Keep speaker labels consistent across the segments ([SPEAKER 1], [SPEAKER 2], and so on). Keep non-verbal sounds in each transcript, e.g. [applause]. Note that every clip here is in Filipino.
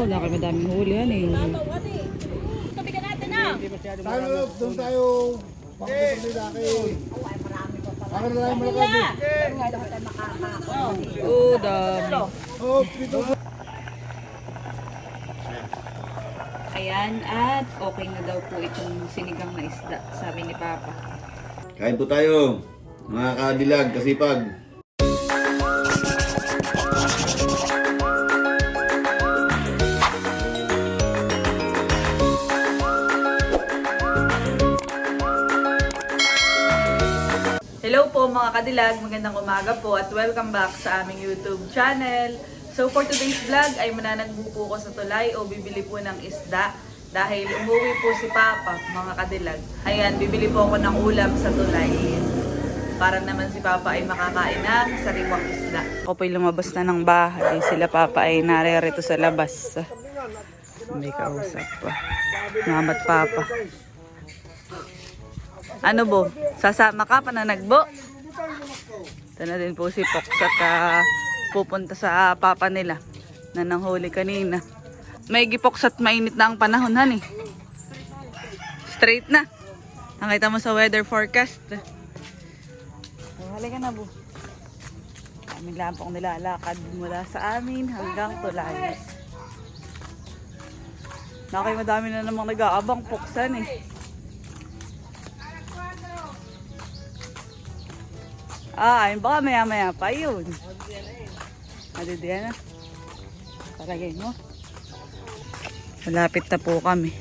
[SPEAKER 1] Oo, oh, laki madaming huli yan eh.
[SPEAKER 2] Tubigan natin na.
[SPEAKER 3] Tayo, doon tayo. Bakit may laki? Ako na lang malaki.
[SPEAKER 1] Oo, oh, dami.
[SPEAKER 3] Oh, pito.
[SPEAKER 1] Ayan, at okay na daw po itong sinigang na isda, sabi ni Papa.
[SPEAKER 4] Kain po tayo, mga kadilag, kasipag.
[SPEAKER 1] Po mga kadilag, magandang umaga po at welcome back sa aming YouTube channel. So for today's vlog ay mananagbo po ko sa tulay o bibili po ng isda dahil umuwi po si Papa mga kadilag. Ayan, bibili po ako ng ulam sa tulay para naman si Papa ay makakain ng sariwang isda. Ako po'y lumabas na ng bahay, sila Papa ay narerito sa labas. May kausap pa. Mamat Papa. Ano bo? Sasama ka pa na nagbo? Ito na din po si Fox at ah, pupunta sa papa nila na nanghuli kanina. May gipoks at mainit na ang panahon han eh. Straight na. Nakita mo sa weather forecast. Halika na bu. Aming lang pong nilalakad mula sa amin hanggang tulay. Nakay madami na namang nag-aabang puksan eh. Ah, ayun baka maya maya pa yun. Madidiyan na. Palagay mo. Malapit na po kami.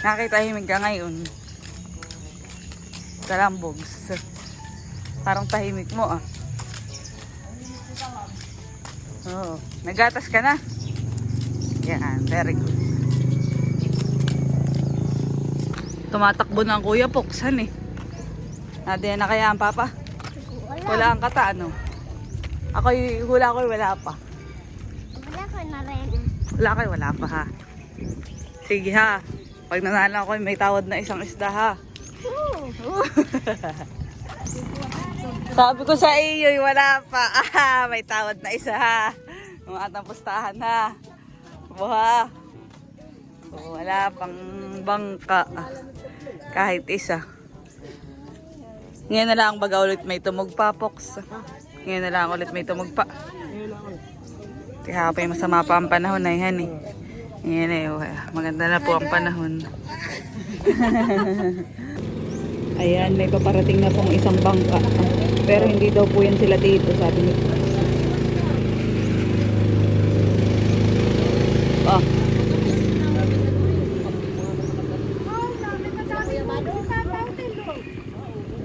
[SPEAKER 1] Nakitahimik ka ngayon. Kalambogs. Parang tahimik mo ah. Oo. Nagatas ka na. Yan, very good. Tumatakbo ang kuya Poksan eh. Nadiyan na kaya ang papa? Wala ang kata ano? Ako hula ko wala pa.
[SPEAKER 2] Wala ko na rin.
[SPEAKER 1] Wala kayo, wala pa ha. Sige ha. Pag nanalo ako, may tawad na isang isda ha. [laughs] Sabi ko sa iyo, wala pa. Ah, may tawad na isa ha. Mga atang pustahan ha. Buha. Wala pang bangka. Kahit isa. Ngayon na lang baga ulit may tumugpa, Pox. Ngayon na lang ulit may tumugpa. Kaya pa yung masama pa ang panahon na yan eh. Yan eh, maganda na po ang panahon. [laughs] Ayan, may paparating na pong isang bangka. Pero hindi daw po yan sila dito, sabi ni Ah,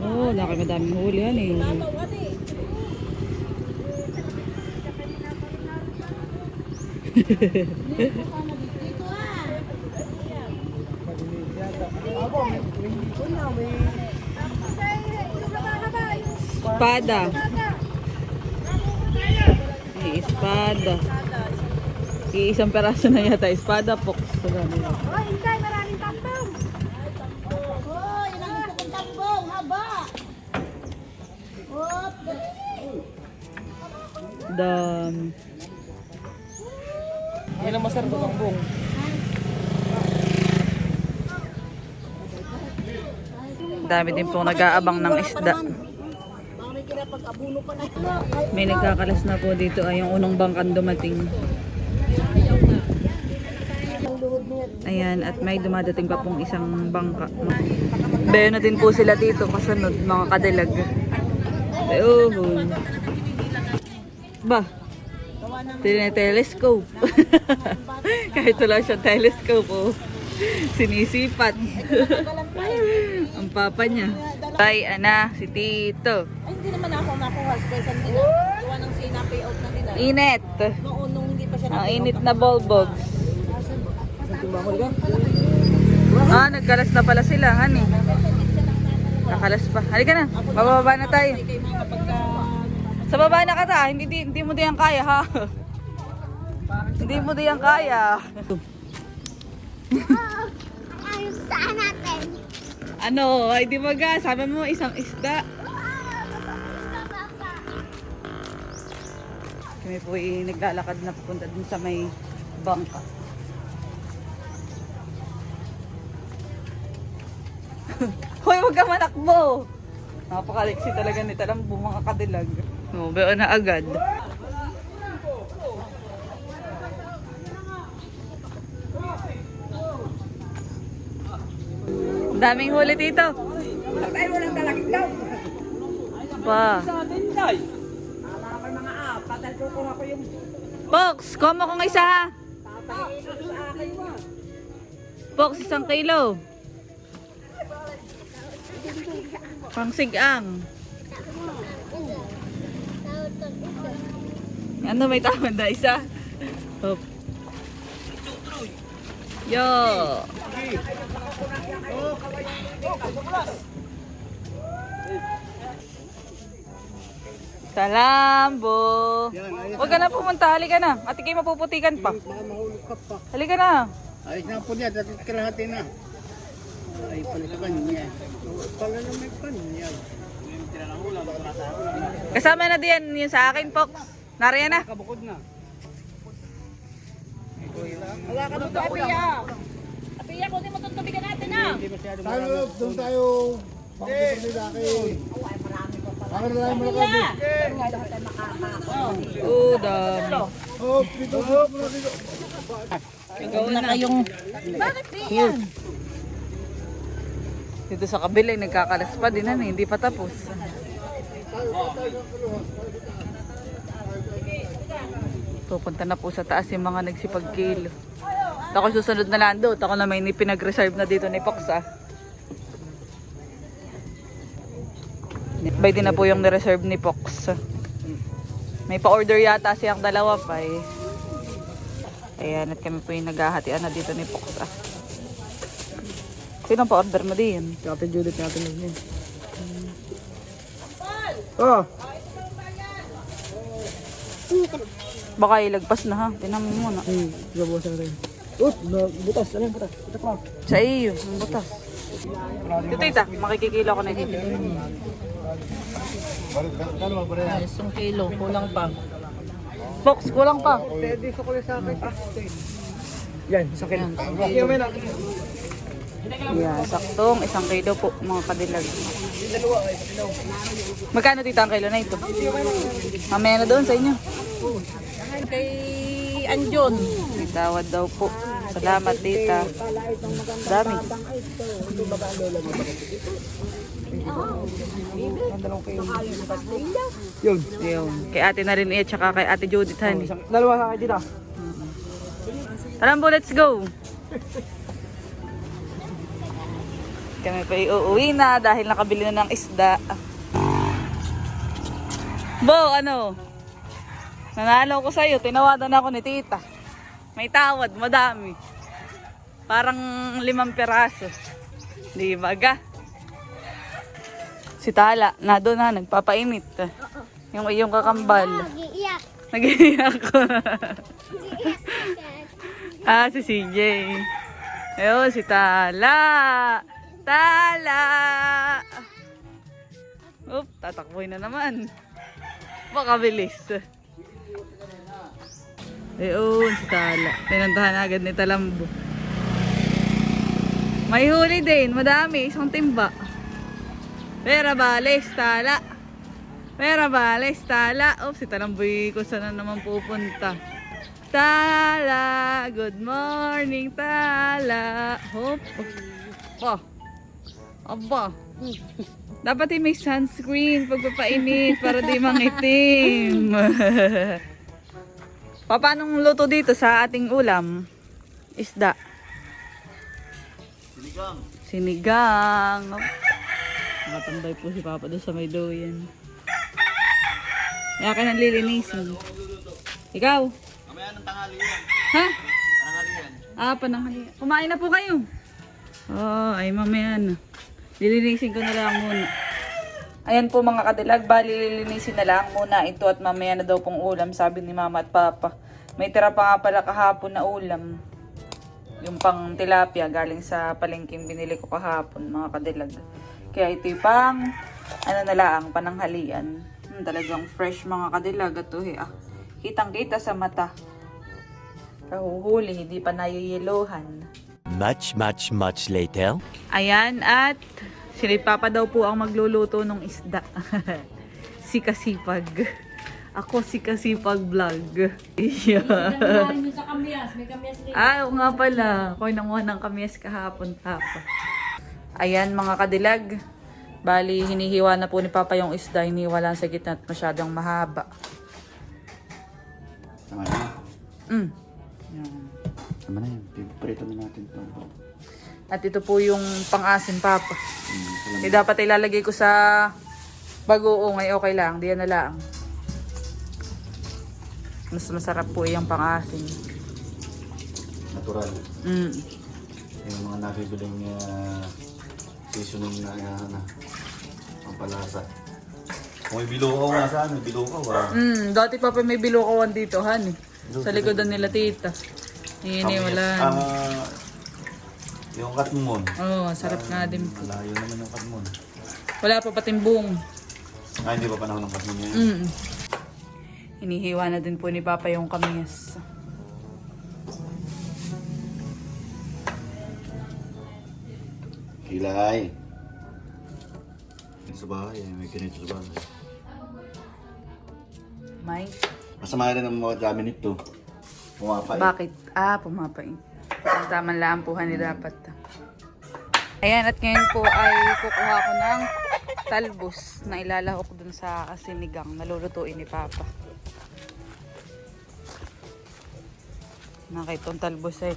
[SPEAKER 1] oh, laki madaming huli yan eh. Espada. May espada. Iisang peraso na yata espada po. Sa ganun.
[SPEAKER 2] Oh, hintay, maraming tambong. Oh, yun ang gusto kong tambong. Haba.
[SPEAKER 1] Dami.
[SPEAKER 3] Yan ang masarap ng bong.
[SPEAKER 1] Dami din pong nag-aabang ng isda. May nagkakalas na po dito ay yung unang bangkan dumating. Ayan, at may dumadating pa pong isang bangka. Bayo na din po sila dito kasunod mga kadilag. Oh. Ba? Tine-telescope. [laughs] Kahit wala siya telescope, oh. Sinisipat. [laughs] Ang papa niya. Ay, ana, si Tito.
[SPEAKER 5] Ay, hindi naman ako nakuha. Special din na. Gawa ng sina-pay out na nila.
[SPEAKER 1] Inet.
[SPEAKER 5] Noon, nung hindi pa siya
[SPEAKER 1] Ang init na bulbog. Ah, nagkalas na pala sila, honey. Nakalas pa. Halika na, bababa na tayo.
[SPEAKER 5] kapagka...
[SPEAKER 1] Sa baba na ka ta, hindi, di- hindi mo diyan kaya ha. hindi mo diyan kaya.
[SPEAKER 2] Ayun, saan natin?
[SPEAKER 1] Ano, ay di ba ga, sabi mo isang isda. Kami po ay naglalakad na papunta dun sa may bangka. [laughs] Hoy, huwag ka manakbo! Napakaliksi talaga ni Talambo, mga kadilag. No, beo na agad. Daming huli dito.
[SPEAKER 2] Ay, walang talakit daw.
[SPEAKER 1] Pa. Box, komo kong isa ha. Box, isang kilo. Pang sigang. Ano may tama na isa? Hop. Yo. Salambo. Huwag ka na pumunta. Halika na. Ate kayo mapuputikan pa. Halika na.
[SPEAKER 3] Ayos na po niya, dati kalahati na. Ay, palitan niya. Pala na may kanya.
[SPEAKER 1] Kasama na din yun sa akin, Fox. Nariyan na.
[SPEAKER 3] Kabukod na.
[SPEAKER 2] Wala ka doon, Apiya. Apiya, kunin mo itong tubigan natin, ah.
[SPEAKER 3] Tayo, doon tayo. Bakit ni Daki? Na lang mga kabi.
[SPEAKER 1] Oo, dami.
[SPEAKER 3] Oh, dito, dito, dito.
[SPEAKER 1] Ikaw na kayong...
[SPEAKER 2] Bakit di yan?
[SPEAKER 1] Dito sa kabila, eh, nagkakalas pa din ano, hindi pa tapos. Pupunta na po sa taas yung mga nagsipagkilo. Ako susunod na lang doon. Ako na may pinag-reserve na dito ni Fox ah. Bay din na po yung ni-reserve ni Fox. May pa-order yata siyang dalawa pa eh. Ayan, at kami po yung naghahatian na dito ni Fox ah. Sino pa-order mo din?
[SPEAKER 3] Kate Judith natin yun. Oh,
[SPEAKER 1] Baka ilagpas na ha. Tinan mo muna.
[SPEAKER 3] hmm, gabawasan natin. Oop, na, butas, ano yung butas? Ito pa.
[SPEAKER 1] Sa iyo, ang butas. Dito ita, makikikilo ko na dito.
[SPEAKER 3] Yan?
[SPEAKER 5] Isang kilo, kulang pa.
[SPEAKER 1] Fox, kulang pa.
[SPEAKER 3] Pwede sa kulay sa akin. Yan, sa akin. Okay, may na.
[SPEAKER 1] Yeah, saktong isang kilo po mga kadilag. Magkano tita ang kilo na ito? Mamaya na doon sa inyo.
[SPEAKER 5] Kay Anjon.
[SPEAKER 1] Tawad daw po. Salamat tita. Dami.
[SPEAKER 3] Yun.
[SPEAKER 1] Ayun. Kay ate na rin eh, tsaka kay ate Judith Honey.
[SPEAKER 3] Dalawa sa akin dito.
[SPEAKER 1] Talambo, let's go! Kami pa iuwi na dahil nakabili na ng isda. Bo, ano? Nanalo ko sa'yo, tinawadan ako ni tita. May tawad, madami. Parang limang peraso. Di ba ga? Si Tala, na doon na, nagpapainit. Yung iyong kakambal.
[SPEAKER 2] Iiyak.
[SPEAKER 1] Nag-iiyak ko. ah, si CJ. Ayun, si Tala. Tala! Oop, tatakboy na naman. Baka bilis. Ayun, si Tala. Pinantahan agad ni Talambo. May huli din, madami, isang timba. Pera bales, Tala. Pera bales, Tala. Oh, si Talamboy kung saan na naman pupunta. Tala, good morning, Tala. Hop. Oh. Aba. Dapat may sunscreen pagpapainit para di mangitim. [laughs] Pa- Paanong luto dito sa ating ulam? Isda.
[SPEAKER 4] Sinigang.
[SPEAKER 1] Sinigang. Nakatambay po si Papa doon sa may doyan. Kaya ka nang lilinisin. Ikaw?
[SPEAKER 4] Mamaya ng tanghali yan.
[SPEAKER 1] Ha?
[SPEAKER 4] Tanghali yan.
[SPEAKER 1] Ah, pananghali. Kumain na po kayo. Oh, ay mamaya na. Lilinisin ko na lang muna. Ayan po mga kadilag, bali lilinisin na lang muna ito at mamaya na daw pong ulam, sabi ni mama at papa. May tira pa nga pala kahapon na ulam. Yung pang tilapia galing sa palengking binili ko kahapon mga kadilag. Kaya ito yung pang, ano na lang, pananghalian. Hmm, talagang fresh mga kadilag at eh, ah. Kitang kita sa mata. Kahuhuli, hindi pa nayiyelohan.
[SPEAKER 6] Much, much, much later.
[SPEAKER 1] Ayan, at si Papa daw po ang magluluto ng isda. [laughs] si Kasipag. Ako si Kasipag vlog. Yeah.
[SPEAKER 5] Sa kamyas. May kamyas rin.
[SPEAKER 1] Ah, oo nga pala. Ako'y nanguha ng kamyas kahapon, Papa. Ayan, mga kadilag. Bali, hinihiwa na po ni Papa yung isda. Hinihiwa lang sa gitna at masyadong mahaba.
[SPEAKER 4] Tama na.
[SPEAKER 1] Mm.
[SPEAKER 4] Tama na yun. Prito na natin ito.
[SPEAKER 1] At ito po yung pang-asin, Papa.
[SPEAKER 4] Salam-
[SPEAKER 1] Hindi dapat ilalagay ko sa bagoong ay okay lang. Diyan na lang. Mas masarap po yung pang-asin.
[SPEAKER 4] Natural.
[SPEAKER 1] Mm.
[SPEAKER 4] Yung mga nabibiling uh, seasoning na uh, na ang palasa. Kung may bilukaw nga sana, may bilukaw ah.
[SPEAKER 1] Mm, dati pa pa may bilukawan dito, han. eh. Sa likodan nila tita. Hindi
[SPEAKER 4] Ang-
[SPEAKER 1] wala.
[SPEAKER 4] Ah, yung katmon.
[SPEAKER 1] Oo, oh, sarap nga din.
[SPEAKER 4] Malayo naman yung katmon.
[SPEAKER 1] Wala pa patimbong.
[SPEAKER 4] Ah, hindi pa panahon ng katmon yan.
[SPEAKER 1] Mm. Hinihiwa na din po ni Papa yung kamyas.
[SPEAKER 4] Kilay. Sa bahay, eh, may kinito sa bahay.
[SPEAKER 1] May?
[SPEAKER 4] Masama rin ang mga gamit nito. Pumapa eh.
[SPEAKER 1] Bakit? Ah, pumapain. Ang tamang laampuhan ni dapat. Ayan, at ngayon po ay kukuha ko ng talbos na ilalahok dun sa sinigang na lulutuin ni Papa. Nakita yung talbos eh.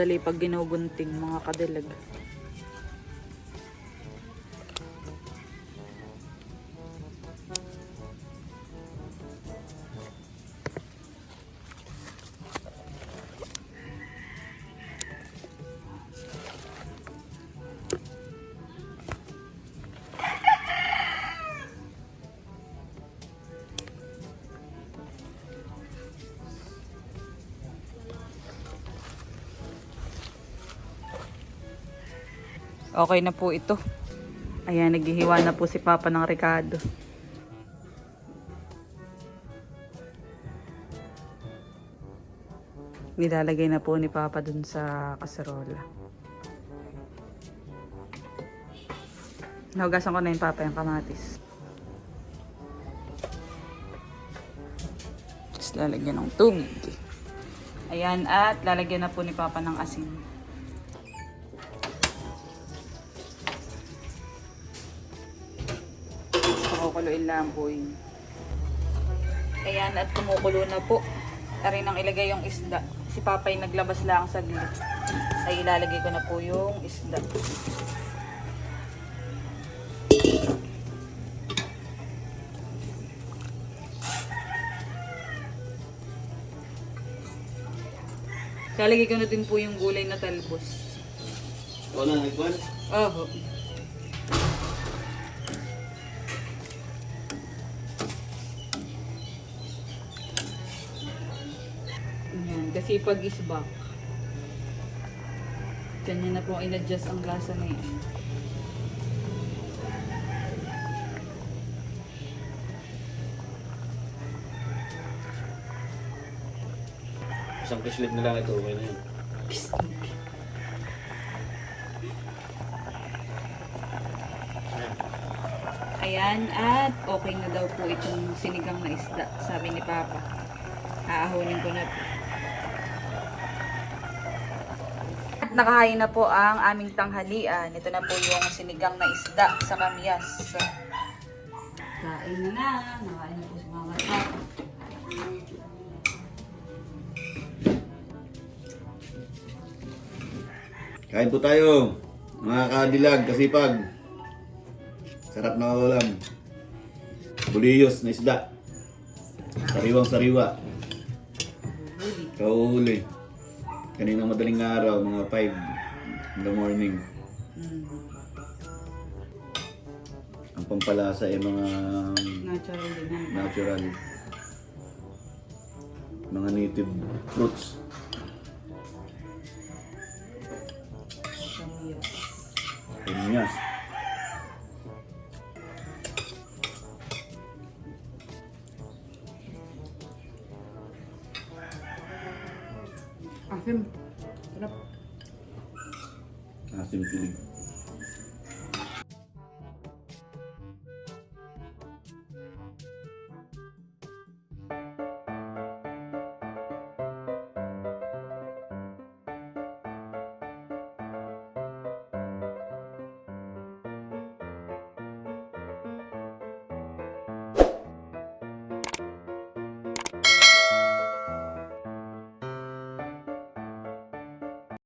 [SPEAKER 1] Madali pag ginugunting mga kadilag. Okay na po ito. Ayan, naghihiwa na po si Papa ng Ricardo. Nilalagay na po ni Papa dun sa kaserola. Nahugasan ko na yung Papa yung kamatis. Tapos lalagyan ng tubig. Ayan, at lalagyan na po ni Papa ng asin. Pakukuluin lang po yun. Ayan, at kumukulo na po. Tari nang ilagay yung isda. Si Papay naglabas lang sa gilid. Ay ilalagay ko na po yung isda. Lalagay ko na din po yung gulay na talbos.
[SPEAKER 4] Wala na ikuan?
[SPEAKER 1] Oho. Ayan, kasi pag is back. Kanya na po in-adjust ang lasa na yan.
[SPEAKER 4] Isang kislit na lang ito, okay na yun.
[SPEAKER 1] Ayan, at okay na daw po itong sinigang na isda, sabi ni Papa. Aahonin ko na po. At nakahain na po ang aming tanghalian. Ito na po yung sinigang na isda sa kamyas. Kain na na. Nakain na po si Mama.
[SPEAKER 4] Kain po tayo. Mga kadilag, kasipag. Sarap na ulam. Buliyos na isda. Sariwang sariwa. Kahuli. Kanina madaling araw, mga 5 in the morning.
[SPEAKER 1] Mm.
[SPEAKER 4] Ang pampalasa ay mga
[SPEAKER 1] Natural din
[SPEAKER 4] natural. Mga native fruits.
[SPEAKER 1] Kamias.
[SPEAKER 4] Pinyas. Asimpi